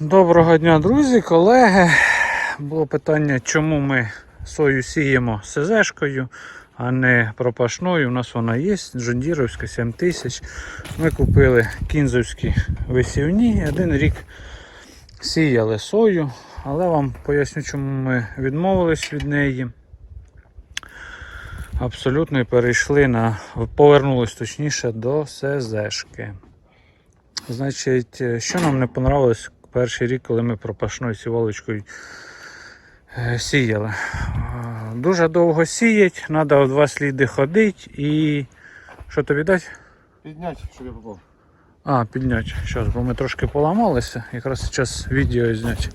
Доброго дня, друзі, колеги. Було питання, чому ми сою сіємо СЗшкою, а не пропашною. У нас вона є, Джондіровська 7000. Ми купили кінзовські висівні. Один рік сіяли сою, але вам поясню, чому ми відмовились від неї. Абсолютно перейшли на повернулись точніше до СЗшки. Значить, е, що нам не понравилось перший рік, коли ми пропашною сівалочкою е, сіяли. Е, Дуже довго сіять, треба в два сліди ходити і. Що тобі дати? Підняти, щоб я попав. А, підняти. Зараз, бо ми трошки поламалися, якраз зараз відео зняти.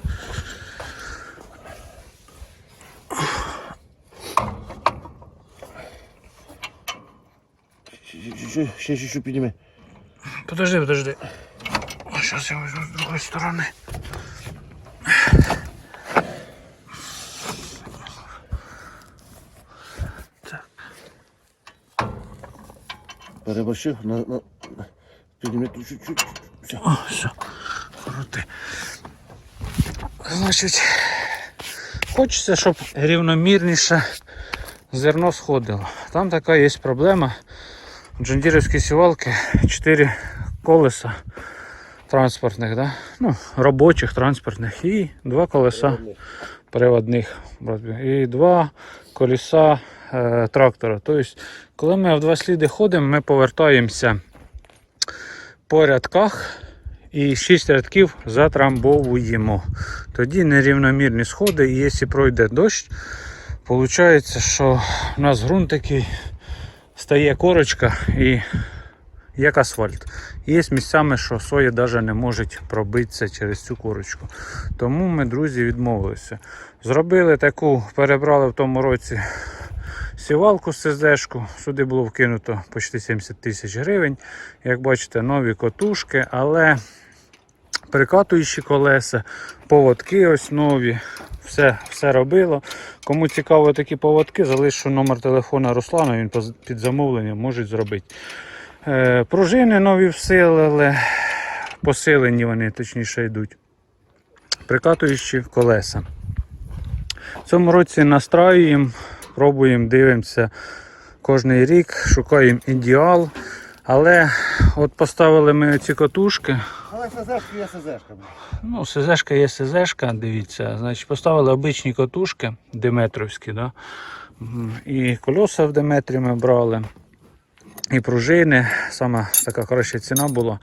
Ще, ще підніми. Подожди, подожди. Зараз я візьму з другої сторони. Переборщив, на, на, підніми тут чуть-чуть. Все. О, все. Крути. Значить, хочеться, щоб рівномірніше зерно сходило. Там така є проблема. Джондірівські сівалки 4 колеса транспортних, да? ну, робочих транспортних і два колеса приводних і два колеса е, трактора. Тобто, коли ми в два сліди ходимо, ми повертаємося по рядках і 6 рядків затрамбовуємо. Тоді нерівномірні сходи, і якщо пройде дощ, виходить, що у нас ґрунт такий стає корочка і як асфальт. Є місцями, що сої навіть не можуть пробитися через цю корочку. Тому ми, друзі, відмовилися. Зробили таку, перебрали в тому році сівалку з СЗшку. Сюди було вкинуто почти 70 тисяч гривень. Як бачите, нові котушки, але прикатуючі колеса, поводки ось нові. Все, все робило. Кому цікаво такі поводки, залишу номер телефона Руслана, він під замовленням може зробити. Е, пружини нові всилили, посилені вони точніше йдуть. Прикатуючі колеса. В цьому році настраюємо, пробуємо, дивимося кожний рік, шукаємо ідеал. Але от поставили ми ці котушки. Але СЗшка є СЗшка. Ну, СЗшка є СЗшка, дивіться. Значить, поставили обичні котушки Деметровські, да? І кольоса в Деметрі ми брали, і пружини. Саме така хороша ціна була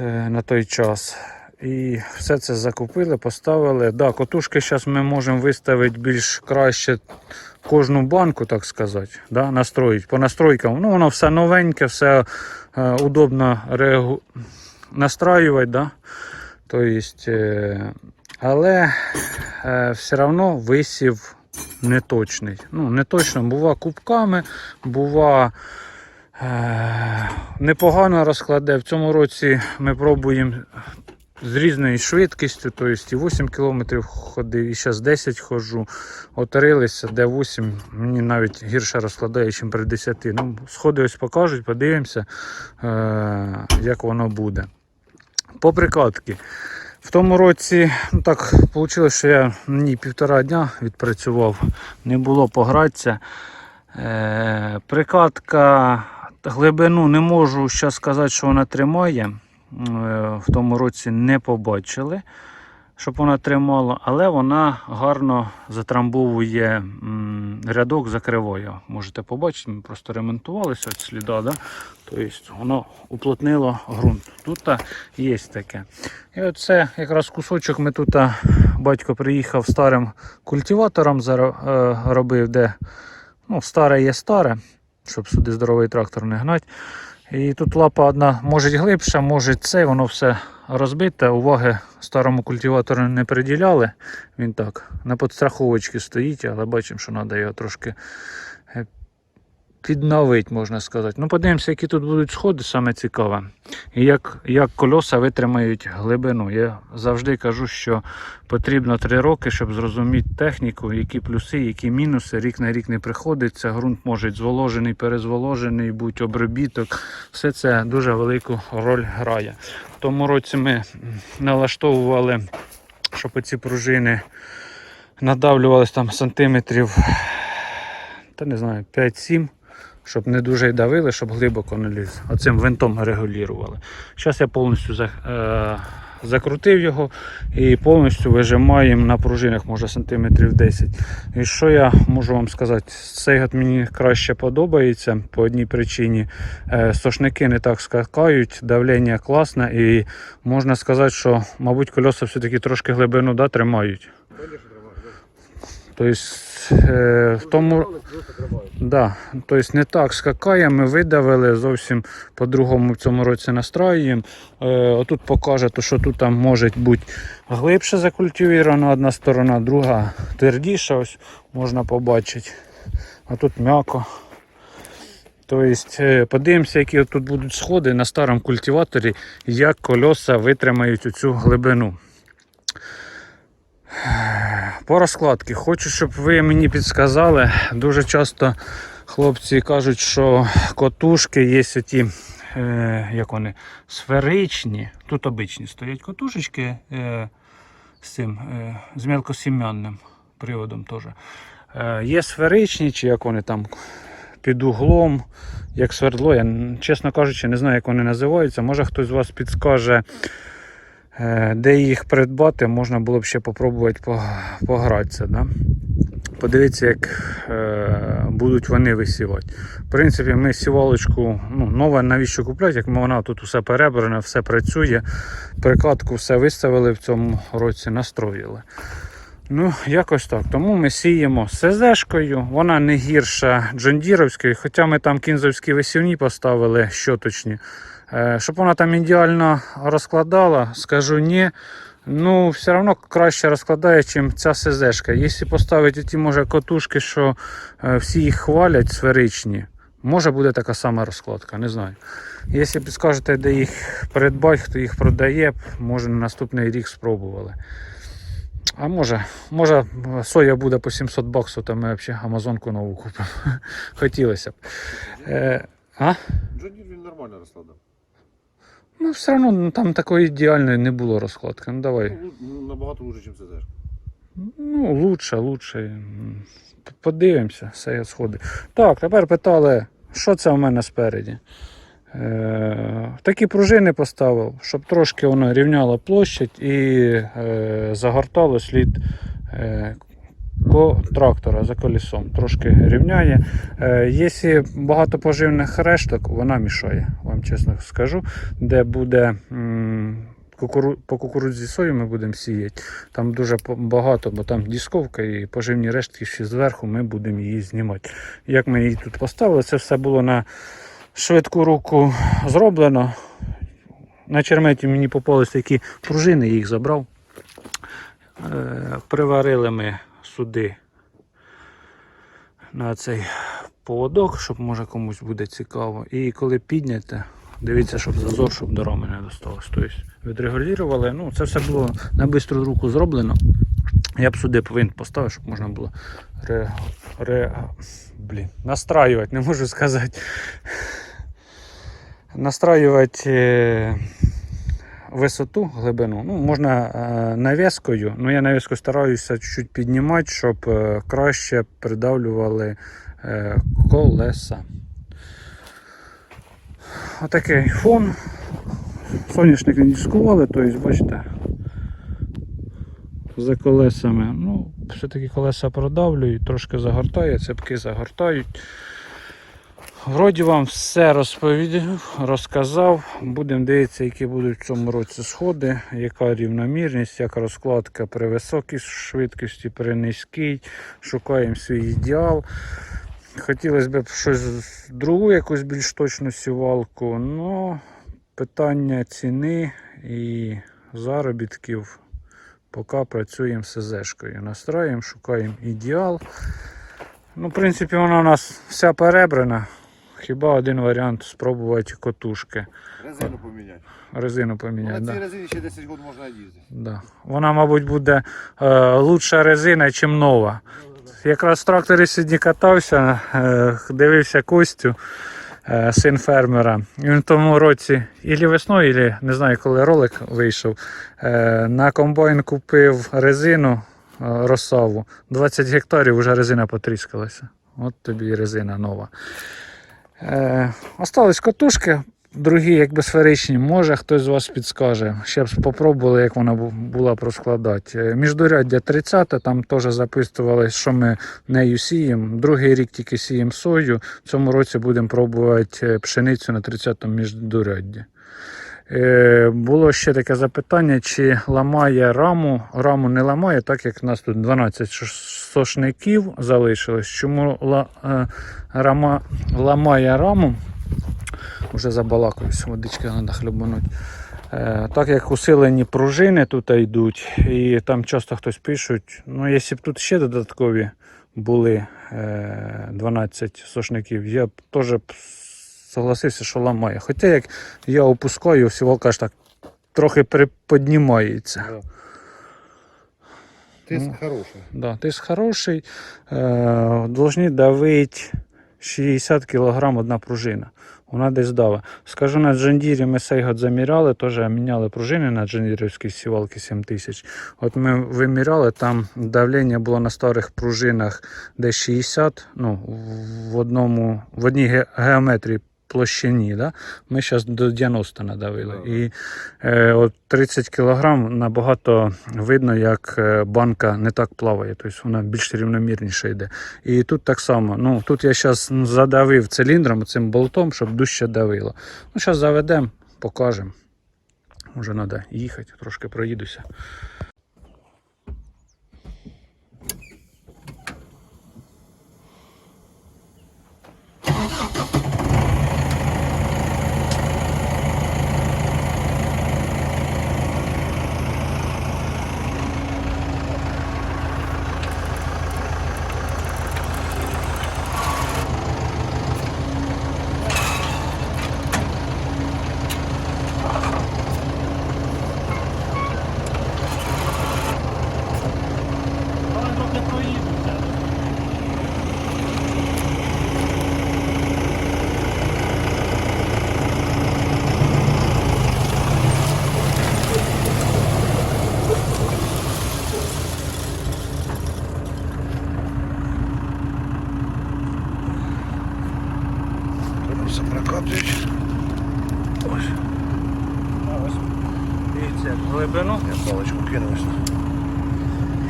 е, на той час. І все це закупили, поставили. Да, котушки зараз ми можемо виставити більш краще кожну банку, так сказати, да, настроїть. По настройкам. Ну, воно все новеньке, все е, удобно реагу... настраювати. Да? То есть, е, але е, все одно висів неточний. Ну, не точно, бува кубками, бува непогано розкладе. В цьому році ми пробуємо з різною швидкістю, тобто і 8 км ходив, і зараз 10 ходжу. Отарилися, де 8 мені навіть гірше розкладає, ніж при 10. Ну, сходи ось покажуть, подивимося, е, як воно буде. По прикладки. В тому році, ну так вийшло, що я ній півтора дня відпрацював, не було погратися. Е, прикладка глибину не можу зараз сказати, що вона тримає. Е, в тому році не побачили, щоб вона тримала, але вона гарно затрамбовує рядок, закриває. Можете побачити, ми просто ремонтувалися від сліда. Да? Тобто воно уплотнило ґрунт. Тут є таке. І оце якраз кусочок ми тут батько приїхав старим культиватором е, робив, де ну, старе є старе, щоб сюди здоровий трактор не гнати. І тут лапа одна може глибша, може це, воно все розбите. Уваги старому культиватору не приділяли. Він так на підстраховочці стоїть, але бачимо, що треба його трошки підновити, можна сказати. Ну, подивимося, які тут будуть сходи, саме цікаве. І як, як кольоса витримають глибину. Я завжди кажу, що потрібно 3 роки, щоб зрозуміти техніку, які плюси, які мінуси. Рік на рік не приходиться. Ґрунт може зволожений, перезволожений, будь обробіток. Все це дуже велику роль грає. В тому році ми налаштовували, щоб оці пружини надавлювалися там сантиметрів, та не знаю, 5-7 щоб не дуже давили, щоб глибоко не ліз. Оцим винтом регулювали. Зараз я повністю за, е, закрутив його і повністю вижимаємо на пружинах, може сантиметрів 10. І що я можу вам сказати? Цей год мені краще подобається по одній причині. Е, сошники не так скакають, давлення класне і можна сказати, що, мабуть, кольоса все-таки трошки глибину да, тримають. Тобто, е, в тому, Да, тобто не так скакає, ми видавили, зовсім по-другому в цьому році настраюємо. Е, отут покаже, що тут там може бути глибше закультивірована одна сторона, друга твердіша, ось можна побачити. А тут м'яко. Тобто, е, подивимося, які тут будуть сходи на старому культиваторі, як кольоса витримають оцю глибину. По розкладці хочу, щоб ви мені підсказали. Дуже часто хлопці кажуть, що котушки є ті, е, як вони, сферичні. Тут обичні стоять котушечки е, з цим, е, з мелкосім'янним приводом теж. Е, є сферичні, чи як вони там під углом, як свердло. Я, чесно кажучи, не знаю, як вони називаються. Може хтось з вас підскаже. Е, Де їх придбати, можна було б ще попробувати погратися. Да? Подивіться, як е, будуть вони висівати. В принципі, ми сівалочку, ну, нове навіщо купляти, як вона тут все перебране, все працює. Прикладку все виставили в цьому році, настроїли. Ну, якось так. Тому ми сіємо СЗшкою. Вона не гірша джондіровської, хоча ми там кінзовські висівні поставили щоточні. Е, Щоб вона там ідеально розкладала, скажу ні. Ну, все одно краще розкладає, ніж ця СЗшка. Якщо поставити ті, може, котушки, що е, всі їх хвалять, сферичні, може буде така сама розкладка, не знаю. Якщо підскажете, де їх придбати, хто їх продає, може на наступний рік спробували. А може, може соя буде по 700 баксів, то ми взагалі Амазонку нову купимо. Хотілося б. Е, а? Він нормально розкладав. Ну, все одно ну, там такої ідеальної не було розкладки. Ну давай. Ну, ну, набагато лучше, ніж ЦЗ. Ну, лучше, лучше. Подивимося, все сходи. Так, тепер питали, що це в мене спереді. Е, такі пружини поставив, щоб трошки воно рівняло площадь і е, загортало слід е, трактора за колесом. Трошки рівняє. Якщо багато поживних решток, вона мішає, вам чесно скажу, де буде. По кукурудзі сою ми будемо сіяти. Там дуже багато, бо там дісковка і поживні рештки ще зверху ми будемо її знімати. Як ми її тут поставили, це все було на швидку руку зроблено. На черметі мені попались такі пружини, я їх забрав. Е, Приварили ми сюди на цей поводок, щоб може комусь буде цікаво. І коли підняте, дивіться, щоб зазор, щоб до роми не досталось. Тобто відрегулювали. Ну, це все було на бистру руку зроблено. Я б сюди повинен поставив, щоб можна було ре, ре, блін, настраювати, не можу сказати. Настраювати е, висоту, глибину. Ну, можна е, навіскою, ну я навіскою стараюся чуть піднімати, щоб е, краще придавлювали колеса. Отакий фон. Соняшник не дискували, тобто, бачите, за колесами. Ну, все-таки колеса продавлюють, трошки загортає, цепки загортають. Вроді вам все розповів, розказав. Будемо дивитися, які будуть в цьому році сходи, яка рівномірність, яка розкладка при високій швидкості, при низькій. Шукаємо свій ідеал. Хотілося б щось другу, якусь більш точну сівалку, але питання ціни і заробітків. Поки працюємо з СЗшкою. Настраємо, шукаємо ідеал. Ну, в принципі, вона у нас вся перебрана. Хіба один варіант спробувати котушки. Резину поміняти. Резину Ну, поміняти. на Да. цій резині ще 10 років можна їздити. Да. Вона, мабуть, буде е, лучша резина, ніж нова. Якраз в тракторі сьогодні катався, е, дивився Костю, е, син фермера. Він в тому році, ілі весною, ілі не знаю, коли ролик вийшов. Е, на комбайн купив резину е, росаву. 20 гектарів вже резина потріскалася. От тобі і резина нова. Е, остались катушки, Другі, якби сферичні, може хтось з вас підскаже. Ще б спробували, як вона була проскладати. Е, Міждуряддя 30, там теж записували, що ми нею сіємо. Другий рік тільки сіємо сою. В цьому році будемо пробувати е, пшеницю на 30-му міждурядді. Е, було ще таке запитання, чи ламає раму. Раму не ламає, так як у нас тут 12 сошників залишилось. Чому е, рама, ламає раму? Вже забалакуюсь, водички треба хлебануть. Е, так як усилені пружини тут йдуть, і там часто хтось пишуть, ну якщо б тут ще додаткові були е, 12 сошників, я б теж б согласився, що ламає. Хоча як я опускаю, всівалка ж так трохи приподнімається. Тиск Ну. хороший. Да, тиск хороший. Е, должні давити 60 кг одна пружина. Вона десь дава. Скажу, на Джандірі ми цей год заміряли, теж міняли пружини на Джандірівській сівалки 7000. От ми виміряли, там давлення було на старих пружинах десь 60, ну, в, одному, в одній ге- геометрії площині. Да? Ми зараз до 90 надавили. Ага. І е, от 30 кг набагато видно, як е, банка не так плаває, тобто вона більш рівномірніше йде. І тут так само. Ну, тут я зараз задавив циліндром, цим болтом, щоб дужче давило. Ну, зараз заведемо, покажемо. Може треба їхати, трошки проїдуся. Тормоза прокатують. Ось. Дивіться, глибину, Я паличку кинувся.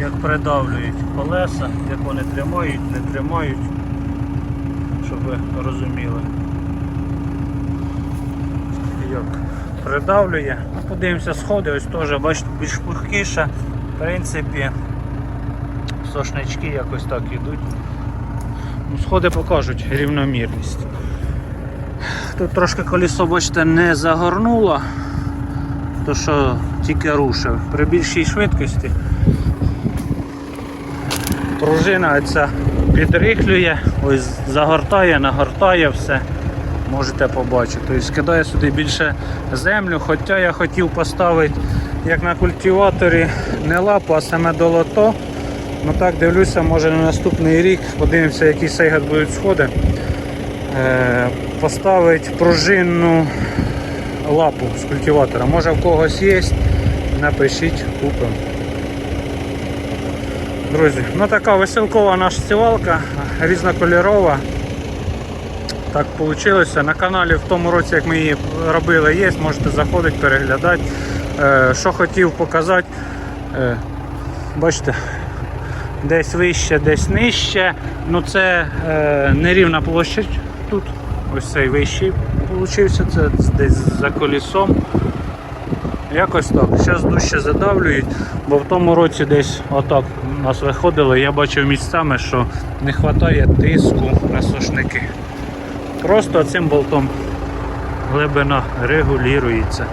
Як придавлюють колеса, як вони тримають, не тримають, щоб ви розуміли. Як придавлює. Ну, Подивимося сходи, ось теж, бачите, більш пухкіше. В принципі, сошнички якось так ідуть. Ну, Сходи покажуть рівномірність. Тут трошки колесо, бачите, не загорнуло, то що тільки рушив. При більшій швидкості пружина ця підрихлює, ось загортає, нагортає все. Можете побачити. Тобто скидає сюди більше землю, хоча я хотів поставити як на культиваторі не лапу, а саме долото. Ну так дивлюся, може на наступний рік подивимося, які сейгат будуть сходи. Е, поставити пружинну лапу з культиватора. Може в когось є, напишіть, купимо. Друзі, ну така веселкова наша сівалка, різнокольорова. Так вийшло. На каналі в тому році, як ми її робили, є, можете заходити, переглядати. Е, що хотів показати, е, бачите, десь вище, десь нижче. Ну це е, нерівна площадь тут. Ось цей вищий получився, це десь за колісом. Якось так. Зараз дужче задавлюють, бо в тому році десь отак у нас виходило, я бачив місцями, що не вистачає тиску на сушники. Просто цим болтом глибина регулюється.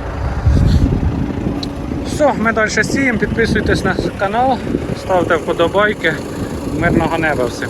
Все, ми далі сіємо, підписуйтесь на канал, ставте вподобайки. Мирного неба всім.